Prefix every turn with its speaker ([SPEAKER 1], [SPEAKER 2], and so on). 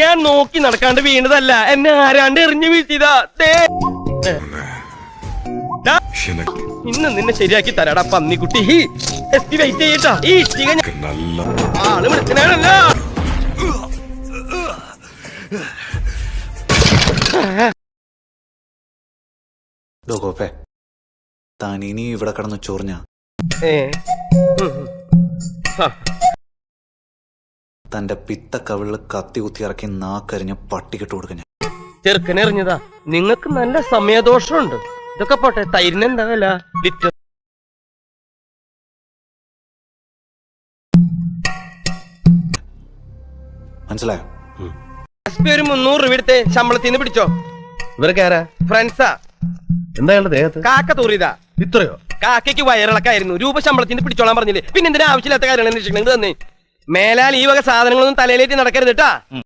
[SPEAKER 1] ഞാൻ നോക്കി നടക്കാണ്ട് വീണതല്ല. എന്നെ ആരാണ്ട് എറിഞ്ഞു വീഴ്ത്തിയതാ. ഇന്ന് നിന്നെ ശരിയാക്കി തരാടാ പന്നിക്കുട്ടി. എസ് പി വെയിറ്റ് ചെയ്യട്ടാ. ഈ ഇഷ്ടിക
[SPEAKER 2] നല്ല
[SPEAKER 3] ആൾ താൻ ഇനി ഇവിടെ കടന്ന് ചൊറിഞ്ഞ?
[SPEAKER 1] ഏ.
[SPEAKER 3] തന്റെ പിത്ത കവിളിൽ കത്തി കുത്തി ഇറക്കി നാക്കരിഞ്ഞ് പട്ടിക്കിട്ട് കൊടുക്ക ഞാൻ.
[SPEAKER 1] ചെറുക്കനെ നിങ്ങൾക്ക് നല്ല സമയദോഷമുണ്ട്. ഇതൊക്കെ പോട്ടെ തൈരിനെന്താ വില? ലിറ്റർ.
[SPEAKER 3] മനസ്സിലായോ?
[SPEAKER 1] എസ് പി ഒരു മുന്നൂറ് രൂപ എടുത്ത് ശമ്പളത്തിൽ നിന്ന് പിടിച്ചോ.
[SPEAKER 4] ഇവരൊക്കെ ആരാ?
[SPEAKER 1] ഫ്രണ്ട്സാ.
[SPEAKER 4] എന്താ അയാളുടെ ദേഹത്ത്?
[SPEAKER 1] കാക്ക തൂറിയതാ.
[SPEAKER 4] ഇത്രയോ?
[SPEAKER 1] കാക്കയ്ക്ക് വയറിളക്കായിരുന്നു. രൂപ ശമ്പളത്തിന് പിടിച്ചോളാൻ പറഞ്ഞില്ലേ? പിന്നെ എന്തിനാ ആവശ്യമില്ലാത്ത കാര്യങ്ങൾ അന്വേഷിക്കണം. ഇത് തന്നെ? മേലാൽ ഈ വക സാധനങ്ങളൊന്നും തലയിലേറ്റി നടക്കരുത് കേട്ടാ